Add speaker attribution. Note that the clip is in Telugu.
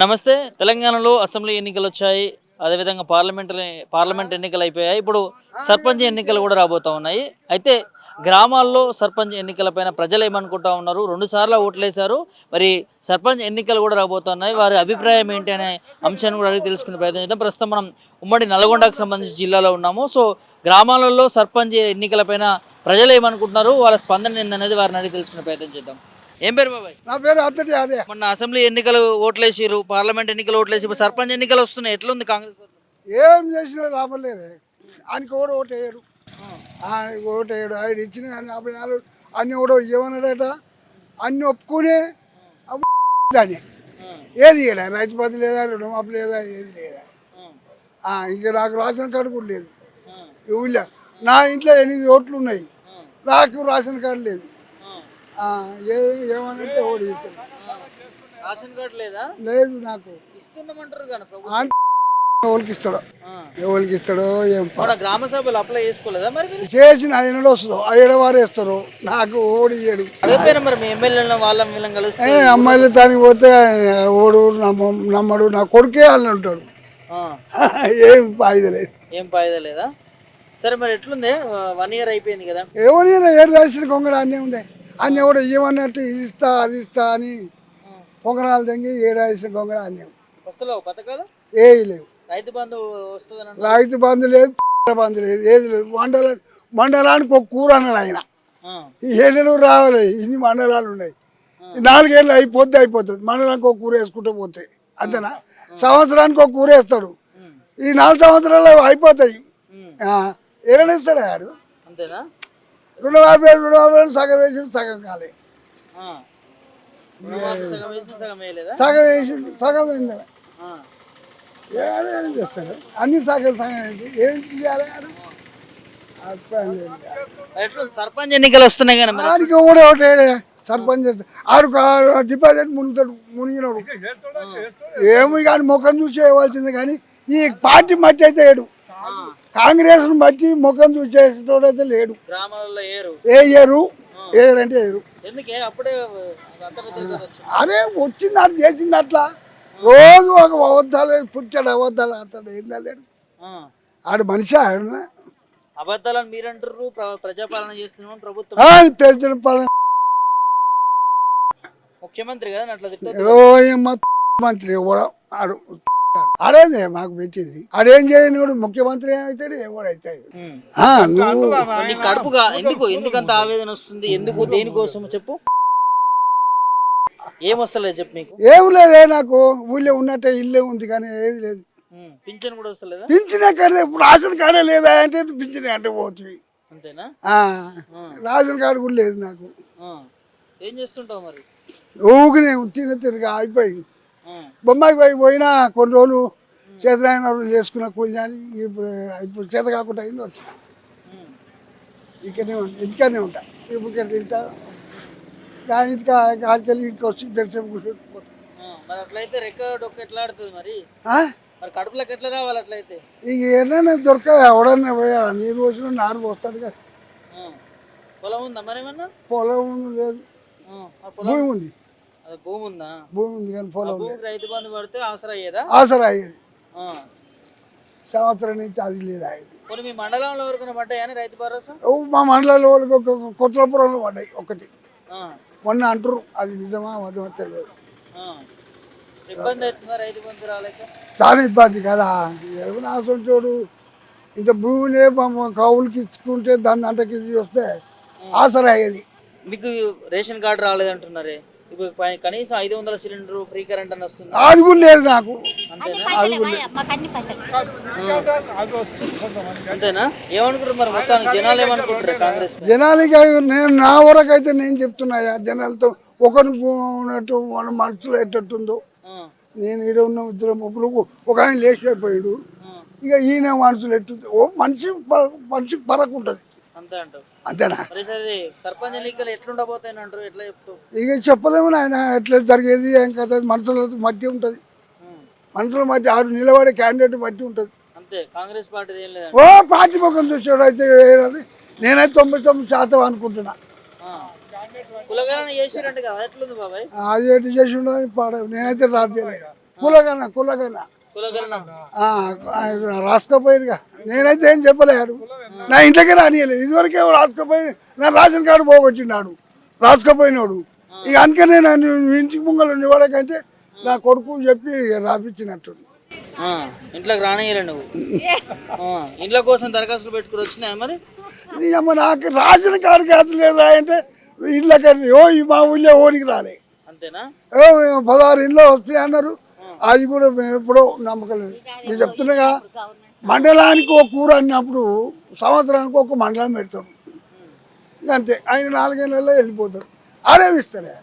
Speaker 1: నమస్తే. తెలంగాణలో అసెంబ్లీ ఎన్నికలు వచ్చాయి అదేవిధంగా పార్లమెంట్ పార్లమెంట్ ఎన్నికలు అయిపోయాయి ఇప్పుడు సర్పంచ్ ఎన్నికలు కూడా రాబోతా ఉన్నాయి. అయితే గ్రామాల్లో సర్పంచ్ ఎన్నికలపైన ప్రజలు ఏమనుకుంటా ఉన్నారు? రెండు సార్లు ఓట్లేశారు. మరి సర్పంచ్ ఎన్నికలు కూడా రాబోతున్నాయి వారి అభిప్రాయం ఏంటి అనే అంశాన్ని కూడా అడిగి తెలుసుకునే ప్రయత్నం చేద్దాం. ప్రస్తుతం మనం ఉమ్మడి నల్గొండకు సంబంధించి జిల్లాలో ఉన్నాము. సో గ్రామాలలో సర్పంచ్ ఎన్నికలపైన ప్రజలు ఏమనుకుంటున్నారు వాళ్ళ స్పందన ఏందనేది వారిని అడిగి తెలుసుకునే ప్రయత్నం చేద్దాం. ఏం పేరు బాబాయ్?
Speaker 2: నా పేరు అత్తటి అదే.
Speaker 1: మొన్న అసెంబ్లీ ఎన్నికలు ఓట్లేసిరు పార్లమెంట్ ఎన్నికలు ఓట్లేసి సర్పంచ్ ఎన్నికలు వస్తున్నాయి. ఎట్లుంది కాంగ్రెస్?
Speaker 2: ఏం చేసినా లాభం లేదు. ఆయనకి కూడా ఓటు వేయడు ఆయన ఓటు వేయడు ఆయన ఇచ్చిన ఆయన అభియాలు అన్ని కూడా ఏమన్నాడట అన్ని ఒప్పుకునే దాన్ని. ఏది ఇయ్యడా రైతు పది లేదా? రుణమాఫీ లేదా? ఏది లేదా? ఇంకా నాకు రేషన్ కార్డు కూడా లేదు. ఊళ్ళో నా ఇంట్లో ఎనిమిది ఓట్లు ఉన్నాయి. నాకు రేషన్ కార్డు లేదు. ఏ ఏమనంటే ఓడి
Speaker 1: రేషన్ కార్డు లేదా?
Speaker 2: లేదు నాకు.
Speaker 1: ఇస్తున్నామంటారు కానీ ప్రభుత్వం.
Speaker 2: ఆయన ఎవరికి ఇస్తాడో?
Speaker 1: ఆ.
Speaker 2: ఎవరికి ఇస్తాడో ఏం ప-
Speaker 1: మన గ్రామ సభలు అప్లై చేసుకోలేదా మరి మీరు?
Speaker 2: చేసిన ఆయన వస్తుందో. ఆయన వారు వేస్తారు నాకు ఓడి ఇయ్యడు
Speaker 1: అదేపోయినా మరి మీ ఎమ్మెల్యేలను వాళ్ళ వీళ్ళని కలిస్తే
Speaker 2: ఏ అమ్మాయిలు దానికి పోతే ఓడు నమ్మ నమ్మడు నా కొడుకే అని ఉంటాడు
Speaker 1: ఆ,
Speaker 2: ఏం ఫాయిదా లేదు.
Speaker 1: ఏం ఫాయిదా లేదా? సరే మరి ఎట్లుంది? వన్ ఇయర్ అయిపోయింది కదా.
Speaker 2: ఎవరైనా ఏడు రాసిన కొంగడ అన్నీ ఉంది. అన్నీ కూడా ఏమన్నట్టు ఇది ఇస్తా అది ఇస్తా అని పొంగరాలు తెంగి ఏడు రాసిన కొంగడ అన్నీ.
Speaker 1: వస్తలేవు పథకాలు
Speaker 2: ఏవి లేవు.
Speaker 1: రైతు బంధు వస్తుందని
Speaker 2: రైతు బంధు లేదు బంధు లేదు ఏది లేదు. మండల మండలానికి ఒక కూర అన్నాడు ఆయన. ఏడు రావాలి ఇన్ని మండలాలు ఉన్నాయి. నాలుగేళ్ళు అయిపోద్ది అయిపోతుంది. మండలానికి ఒక కూర వేసుకుంటూ పోతాయి అంతేనా? సంవత్సరానికి ఒక కూర వేస్తాడు. ఈ నాలుగు సంవత్సరాలు అయిపోతాయి. ఏమైనా ఇస్తాడు ఆడు?
Speaker 1: అంతేనా?
Speaker 2: రెండు యాభై సగం వేసి సగం కాలే.
Speaker 1: ఆ. రుణమాఫీ సగం వేసి సగం వేయలేదా?
Speaker 2: సగం వేసి సగం అయింది
Speaker 1: ఆ.
Speaker 2: ఏం చేస్తాడు. అన్ని సగం సగం వేసి ఏం చేయాలి
Speaker 1: సర్పంచ్ ఎన్నికలు వస్తున్నాయి కానీ
Speaker 2: ఆడికి కూడా ఒకటే సర్పంచ్ ఆడు డిపాజిట్ మునుగుతాడు మునిగినాడు. ఏమి కానీ ముఖం చూసి వేయవలసింది కానీ ఈ పార్టీ మట్టి అయితే లేడు కాంగ్రెస్ను బట్టి ముఖం చూసేటోడు అయితే లేడు
Speaker 1: ఏరు.
Speaker 2: ఏ ఏరు. అరే వచ్చింది అటు చేసింది అట్లా. రోజు ఒక అబద్ధాలు పుట్టాడు అబద్ధాలు ఆడతాడు ఏంది
Speaker 1: ఆ.
Speaker 2: ఆడు మనిషి ఆడు
Speaker 1: అబద్ధాలని మీరంటారు ప్ర- ప్రజాపాలన చేస్తున్నాం ప్రభుత్వం.
Speaker 2: పాలన.
Speaker 1: ముఖ్యమంత్రి కదా అట్లా
Speaker 2: మంత్రి కూడా ఆడు. అదేనే మాకు పెట్టింది. ఆడేం చేయనివాడు ముఖ్యమంత్రి ఏమవుతాడు
Speaker 1: నీ కడుపుగా ఎందుకు ఎందుకంత ఆవేదన వస్తుంది? ఎందుకు దేనికోసం చెప్పు. ఏం వస్తలేదు చెప్పు మీకు
Speaker 2: ఏం లేదే నాకు. ఊళ్ళో ఉన్నట్టే ఇల్లే ఉంది కానీ ఏది లేదు.
Speaker 1: పింఛన్ కూడా వస్తలేదా?
Speaker 2: పింఛన్ ఎక్కడ ఇప్పుడు రేషన్ కార్డే లేదా అంటే పింఛన్ అంటే పోతుంది.
Speaker 1: అంతేనా?
Speaker 2: ఆ, రేషన్ కార్డు కూడా లేదు నాకు.
Speaker 1: ఆ. ఏం చేస్తుంటావు మరి?
Speaker 2: ఊగినే తిన తిరిగి అయిపోయింది. బొమ్మాయి పోయి పోయినా కొన్ని రోజులు చేతనాయన రోజులు చేసుకున్న కూలిని ఇప్పుడు ఇప్పుడు చేత కాకుండా అయింది వచ్చిన. ఇక్కడనే ఉంటా ఇంటికనే ఉంటా. ఇప్పుడు ఇక్కడ తింటా. ఇంటికి ఆడికి వెళ్ళి ఇంటికి వచ్చి దర్శనం కూర్చొని పోతా.
Speaker 1: ఆ, మరి అట్లయితే ఎట్లా ఆడుతుంది మరి?
Speaker 2: ఆ?
Speaker 1: మరి కడుపులోకి ఎట్లా రావాలి అట్లయితే?
Speaker 2: ఇక ఏదైనా దొరక ఎవడన్నా పోయా నీరు పోసిన నారు పోస్తాడు కదా.
Speaker 1: పొలం ఉందా మరేమన్నా
Speaker 2: పొలం లేదు. భూమి ఉంది.
Speaker 1: భూమి ఉందా?
Speaker 2: భూమి ఉంది కానీ పొలం లేదు.
Speaker 1: రైతు బంధు పడితే ఆసరా అయ్యేదా?
Speaker 2: ఆసరా అయ్యేది. సంవత్సరం నుంచి అది లేదు అయ్యేది
Speaker 1: మీ మండలంలో ఎవరికైనా పడ్డాయని రైతు భరోసా?
Speaker 2: మా మండలంలో వాళ్ళకి కొత్తపురంలో పడ్డాయి ఒకటి. మొన్న అంటారు అది నిజమా అబద్ధమా తెలియదు. చాలా ఇబ్బంది కదా. ఎవరు ఆసంటోడు ఇంత భూమినే కౌలుకి ఇచ్చుకుంటే దాని అంటకి ఇది వస్తే ఆసరా అయ్యేది.
Speaker 1: మీకు రేషన్ కార్డు రాలేదంటున్నారే? ఇప్పుడు పై- కనీసం ఐదు వందల సిలిండర్ ఫ్రీ కరెంట్ అని వస్తుంది.
Speaker 2: అది కూడా లేదు నాకు.
Speaker 1: అంతేనా? ఏమనుకుంటారు మరి మొత్తానికి? జనాలు ఏమనుకుంటారు కాంగ్రెస్ మీద?
Speaker 2: జనాలకి అవి నేను నా వరకు అయితే నేను చెప్తున్నాయా జనాలతో ఒకరిని ఉన్నట్టు మన మనసులో ఎట్టట్టుందో.
Speaker 1: ఆ.
Speaker 2: నేను ఈడ ఉన్న ఇద్దరు ముగ్గురు ఒక ఆయన లేచిపోయాడు. ఇక ఈయన మనసులో ఎట్టుంది. ఓ మనిషి ప- మనిషికి పరకు ఉంటుంది
Speaker 1: అంతే అంటావు
Speaker 2: అంతేనా?
Speaker 1: సర్పంచ్ ఎన్నికలు ఎట్లుండబోతాయి అంటారు? ఎట్లా చెప్తావు?
Speaker 2: ఇక చెప్పలేము ఆయన ఎట్లా జరిగేది ఏం కదా మనసులో మట్టి ఉంటుంది.
Speaker 1: ఉం.
Speaker 2: మనసులో మట్టి ఆడు నిలబడే క్యాండిడేట్ మట్టి ఉంటుంది.
Speaker 1: అంతే కాంగ్రెస్ పార్టీ
Speaker 2: ఓ పార్టీ ముఖం చూసాడు అయితే నేనైతే తొంభై తొమ్మిది శాతం అనుకుంటున్నా. అది ఎటు చేసి ఉండదు పాడ నేనైతే రాపియలే కులగన కులగన రాసుకోపోయిరుగా నేనైతే ఏం చెప్పలేడు నా ఇంట్లోకి రానియలేదు. ఇదివరకే రాసుకోపోయి నా రేషన్ కార్డు పోగొట్టినాడు రాసుకోపోయినాడు. ఇక అందుకే నేను ఇంటికి ముంగలు నివాడకంటే నా కొడుకు చెప్పి రాపించినట్టు
Speaker 1: ఇంట్లోకి రానియలే నువ్వు. ఇంట్లో కోసం దరఖాస్తులు పెట్టుకుని వచ్చినాయా మరి?
Speaker 2: ఇక నాకు రాసిన కార్డు కాదు లేదా అంటే ఇళ్ళకి ఓ ఈ మా ఊళ్ళో ఓడికి రాలే.
Speaker 1: అంతేనా?
Speaker 2: ఓ పదహారు ఇంట్లో వస్తాయి అన్నారు. అది కూడా మేము ఎప్పుడో నమ్మకం లేదు. నేను చెప్తున్నాగా మండలానికి ఒక కూర అన్నప్పుడు సంవత్సరానికి ఒక మండలం పెడతాడు. అంతే. ఆయన నాలుగేళ్ళలో వెళ్ళిపోతాడు. ఆడేమిస్తాడే